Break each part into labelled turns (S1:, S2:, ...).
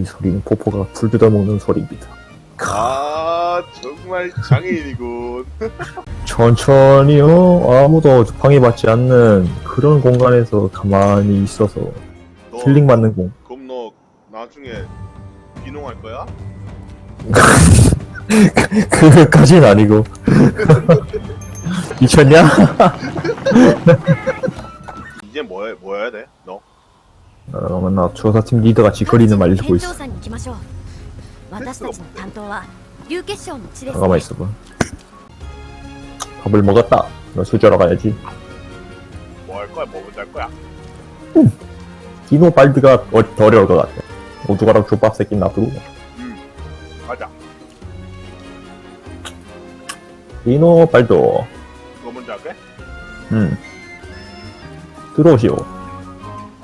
S1: 이 소리는 포포가 풀 뜯어먹는 소리입니다.
S2: 아 정말 장애인이군.
S1: 천천히요. 아무도 방해받지 않는 그런 공간에서 가만히 있어서
S2: 너
S1: 힐링 받는 공.
S2: 그럼 너 나중에 비농할 거야?
S1: 그거까진 아니고. 미쳤냐?
S2: 이제 뭐, 해, 뭐 해야 돼? 너?
S1: 어, 그러면 나 조사팀 리더가 지거리는 말 읽고
S3: 県
S1: 있어.
S3: 庁さんに行きましょう私たちの担当は流血症の血です
S1: 잠깐만 있어봐. 밥을 먹었다. 너 수저러 가야지.
S2: 뭐 할 거야? 뭐 먼저 할 거야?
S1: 디노 발드가 어, 더 어려울 것 같아. 오두가랑 족밥 새끼 놔두고.
S2: 음 가자.
S1: 디노 발드.
S2: 그거 먼저 할게?
S1: 음. 들어오시오.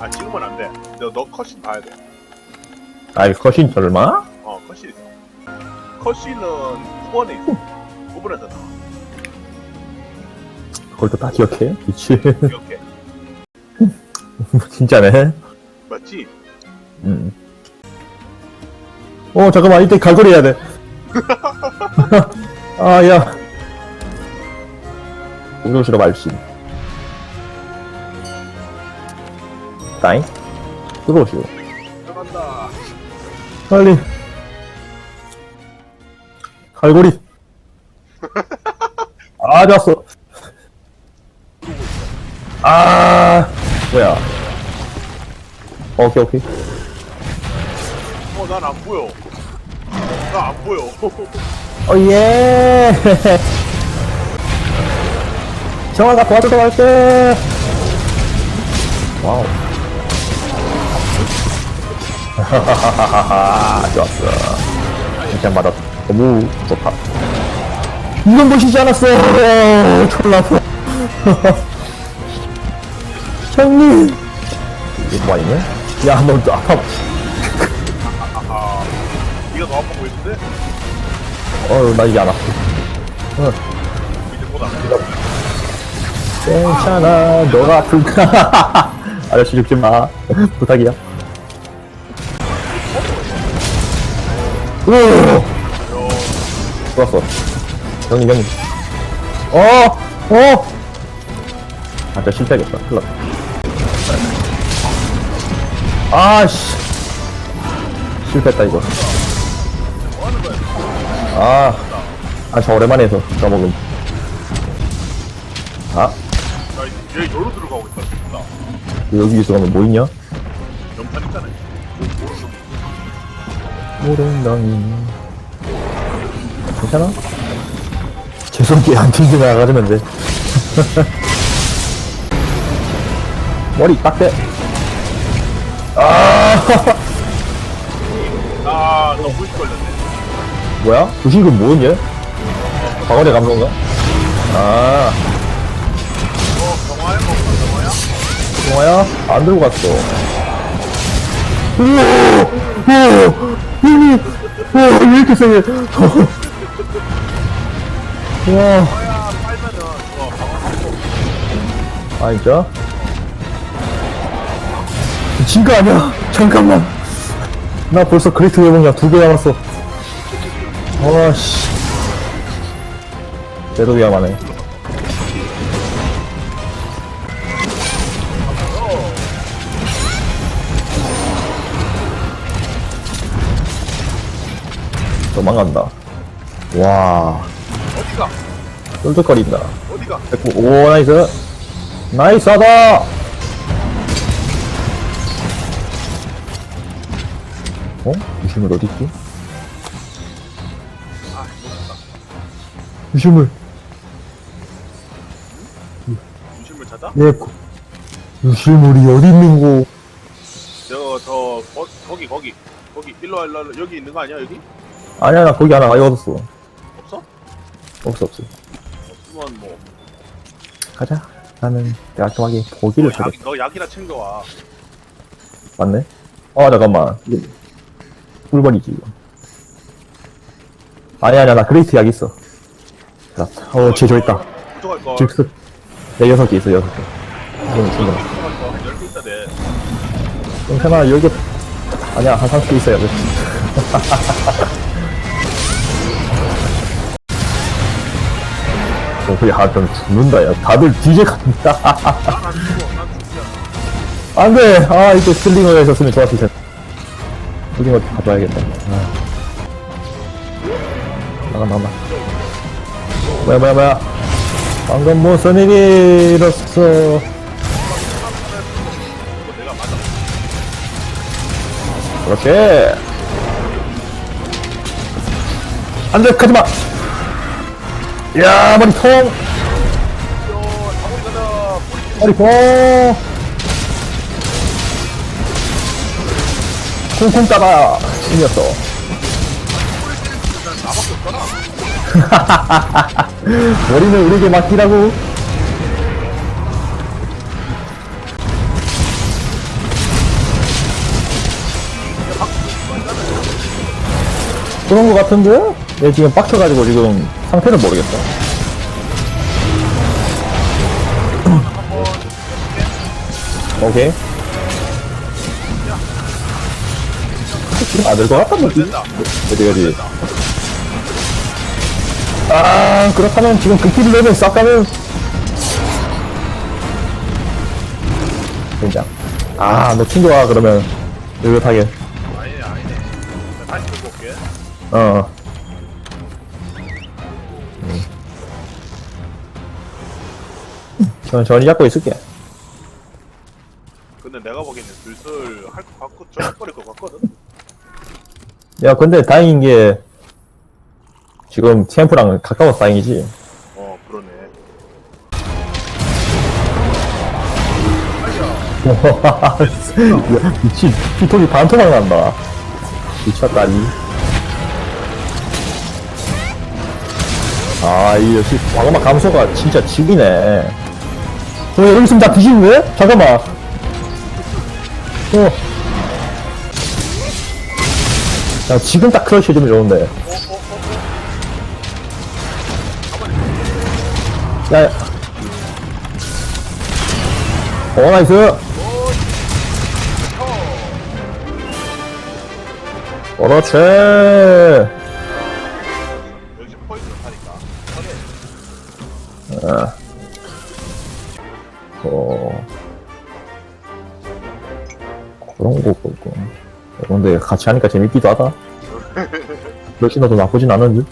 S2: 아 지금은 안 돼. 너, 너 컷신 봐야 돼.
S1: 아이, 컷신 설마?
S2: 어 컷신 있어. 컷신은 9번에 있어. 9번에서 나와.
S1: 그걸 또 다 기억해? 미치.
S2: 기억해.
S1: 진짜네.
S2: 맞지?
S1: 음. 어, 잠깐만. 이때 갈고리 해야 돼. 아, 야. 우정실어 말씀. 따잉? 들어오시오.
S2: 들어간다.
S1: 빨리. 갈고리. 아, 좋았어. 아, 뭐야. 오케이, 오케이.
S2: 어 난 안 보여. 나 안 보여.
S1: 어, 예. 정화가 도와주러 갈게. 와우. 좋았어. 그냥 받았 너무 좋다. 이건 보시지 않았어. 졸라서. 형님. 이거 뭐 아니냐? 야, 너 아파.
S2: 아 네가 더 아파 보이는데?
S1: 어, 나 이게 안.
S2: 이제 보다.
S1: 괜찮아, 너가 아픈가? 아저씨 죽지 마. 부탁이야. 오! 좋았어. 형님, 형님. 어! 어! 아, 저 실패하겠다. 큰일 났다. 아 씨. 실패했다, 이거. 아. 아, 저 오랜만에 해서 까먹은. 아,
S2: 나 이제 얘 여로 들어가고 있다.
S1: 여기 있어가면 뭐 있냐?
S2: 연판 있잖아.
S1: 모랭당이 괜찮아? 죄송해 안 튕겨 나가면 돼 머리 딱대 아
S2: 아너 불씨 걸렸네.
S1: 뭐야? 부신금 뭐였냐? 과거의 감성가?
S2: 아어뭐 경화야?
S1: 동아야? 안 들고 갔어 우와 우와 형님 우와 왜 이렇게 세게
S2: 빨면은 어 경화하고.
S1: 아 진짜? 미친 거 아니야? 잠깐만 나 벌써 그레이트 회복량 두개 남았어 와씨 내도 위험하네 도망간다 와
S2: 어디가?
S1: 쫄쫄거린다
S2: 어디가?
S1: 됐고 오 나이스 나이스하다 어? 유실물 어딨지?
S2: 아 놓쳤다.
S1: 유실물
S2: 유실물 찾아?
S1: 내 고- 유실물이 어디 있는 거
S2: 저저 거, 거기 거기 거기 일로 와 일로 와 여기 있는 거 아니야 여기?
S1: 아니야 나 거기 하나 아예 얻었어
S2: 없어?
S1: 없어 없어
S2: 없으면 뭐.
S1: 가자 나는 깔끔하게 고기를
S2: 너, 약, 너 약이나 챙겨와.
S1: 맞네 어 잠깐만 이거 꿀벌이지 이거 아니야 아니야 나 그레이트 약 있어 어 제조했다
S2: 부족할 걸.
S1: 즉스 내 여섯 개 있어 여섯 개 이건 충분해
S2: 부족할 거. 열개 있다 돼.
S1: 괜찮아 여기 아니야, 한 30초 있어야 돼. 어, 그 게 아, 좀 죽는다, 야. 다들 뒤져 간다.
S2: 안
S1: 돼! 아, 이때 슬링어가 있었으면 좋았을 텐데. 슬링어 가져와야겠다. 아. 나가, 나가. 뭐야, 뭐야, 뭐야. 방금 무슨 일이 일었어.
S2: 이거 내가 맞아
S1: 그렇지. 안 돼, 가지 마! 야, 머리 통!
S2: 요 장훈이 가자
S1: 머리 통! 콩콩 따라!
S2: 없잖아
S1: 머리는 우리에게 맡기라고. 그런 거 같은데? 얘 지금 빡쳐가지고 지금 상태를 모르겠어. 오케이. 지금 안될 것 같단 말이지. 어디, 어디. 아, 그렇다면 지금 극기를 내면 싹 가면. 진짜. 아, 너 챙겨와, 그러면. 느긋하게.
S2: 아니네 아니네 나 다시 들고 올게
S1: 어. 천천히 잡고 있을게.
S2: 근데 내가 보기에는 슬슬 할 것 같고 저거거릴 것 같거든
S1: 야, 근데 다행인 게, 지금 캠프랑 가까워서 다행이지.
S2: 어 그러네
S1: 야, 미친, 피통이 반토막 난다. 미쳤다니. 아, 이 역시 과거막 감소가 진짜 지기네. 어, 여기 있으면 다 뒤지는데? 잠깐만. 어. 야, 지금 딱 크러쉬 해주면 좋은데. 야, 야. 어, 나이스. 그렇지.
S2: 타니까
S1: 어. 그런 거 보고. 근데 같이 하니까 재밌기도 하다. 너도 나쁘진 않은지?